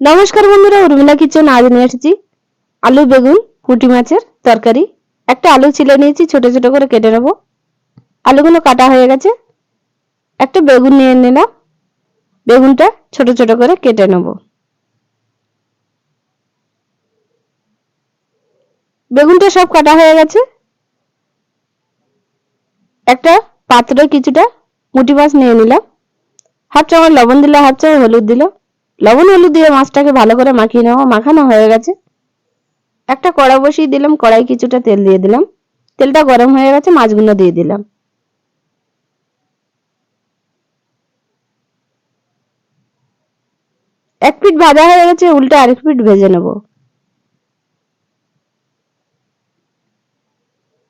নমস্কার বন্ধুরা, উর্মিলা কিচেন আজ নিয়ে এসেছি আলু, বেগুন, পুঁটি মাছের তরকারি। একটা আলু ছিলে নিয়েছি, ছোট ছোট করে কেটে নেব। আলুগুলো কাটা হয়ে গেছে। একটা বেগুন নিয়ে নিলাম। বেগুনটা ছোট ছোট করে কেটে নেব। বেগুনটা সব কাটা হয়ে গেছে। একটা পাত্রে কিছুটা মুটি মাছ নিয়ে নিলাম। হাফ চামচ লবণ দিলে হাফ চামচ হলুদ দিল লবণ হলুদ দিয়ে মাছটাকে ভালো করে মাখিয়ে নেওয়া মাখানো হয়ে গেছে। একটা কড়া বসিয়ে দিলাম, কড়াই কিছুটা তেল দিয়ে দিলাম। তেলটা গরম হয়ে গেছে, মাছগুলো দিয়ে দিলাম। এক পিঠ ভাজা হয়ে গেছে, উল্টে আরেক পিঠ ভেজে নেব।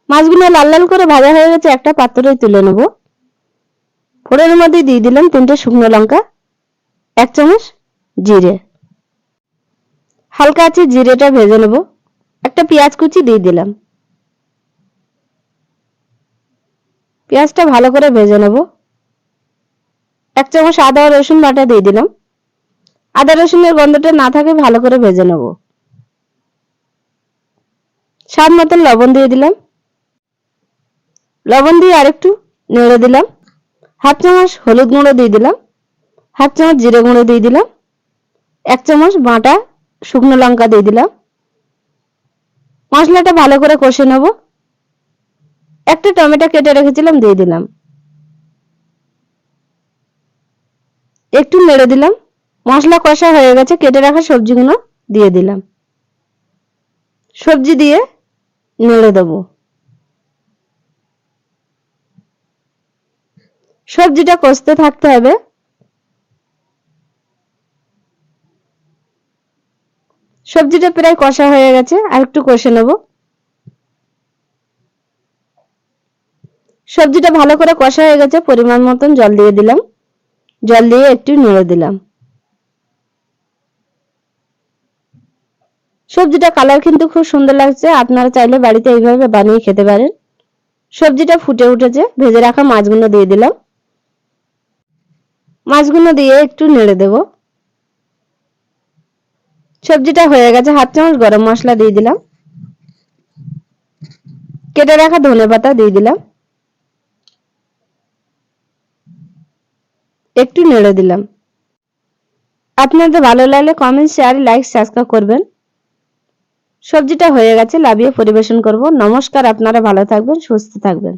মাছগুলো লাল লাল করে ভাজা হয়ে গেছে, একটা পাত্রে তুলে নেব। ফোড়নের মধ্যে দিয়ে দিলাম তিনটে শুকনো লঙ্কা, এক চামচ জিরে। হালকা আছে জিরেটা ভেজে নেব। একটা পেঁয়াজ কুচি দিয়ে দিলাম। পেঁয়াজটা ভালো করে ভেজে নেব। এক চামচ আদা রসুন বাটা দিয়ে দিলাম। আদা রসুনের গন্ধটা না থাকে ভালো করে ভেজে নেব। স্বাদ মতন লবণ দিয়ে দিলাম। লবণ দিয়ে আরেকটু নেড়ে দিলাম। হাফ চামচ হলুদ গুঁড়ো দিয়ে দিলাম। হাফ চামচ জিরে গুঁড়ো দিয়ে দিলাম। এক চামচ বাটা শুকনো লঙ্কা দিয়ে দিলাম। মশলাটা ভালো করে কষে নেব। একটা টমেটো কেটে রেখেছিলাম, দিয়ে দিলাম। একটু নেড়ে দিলাম। মশলা কষা হয়ে গেছে, কেটে রাখা সবজিগুলো দিয়ে দিলাম। সবজি দিয়ে নেড়ে দেবো। সবজিটা কষতে থাকতে হবে। সবজিটা প্রায় কষা হয়ে গেছে, আর একটু কষে নেব। সবজিটা ভালো করে কষা হয়ে গেছে, পরিমাণ মতন জল দিয়ে দিলাম। জল দিয়ে একটু নেড়ে দিলাম। সবজিটা কালার কিন্তু খুব সুন্দর লাগছে, আপনারা চাইলে বাড়িতে এইভাবে বানিয়ে খেতে পারেন। সবজিটা ফুটে উঠেছে, ভেজে রাখা মাছগুলো দিয়ে দিলাম। মাছগুলো দিয়ে একটু নেড়ে দেব। সবজিটা হয়ে গেছে হাফ চামচ গরম মশলা দিয়ে দিলাম। কেটে রাখা ধনে পাতা দিয়ে দিলাম। একটু নেড়ে দিলাম। আপনাদের ভালো লাগলে কমেন্ট শেয়ার লাইক সাবস্ক্রাইব করবেন। সবজিটা হয়ে গেছে, লাভিয়ে পরিবেশন করব। নমস্কার, আপনারা ভালো থাকবেন, সুস্থ থাকবেন।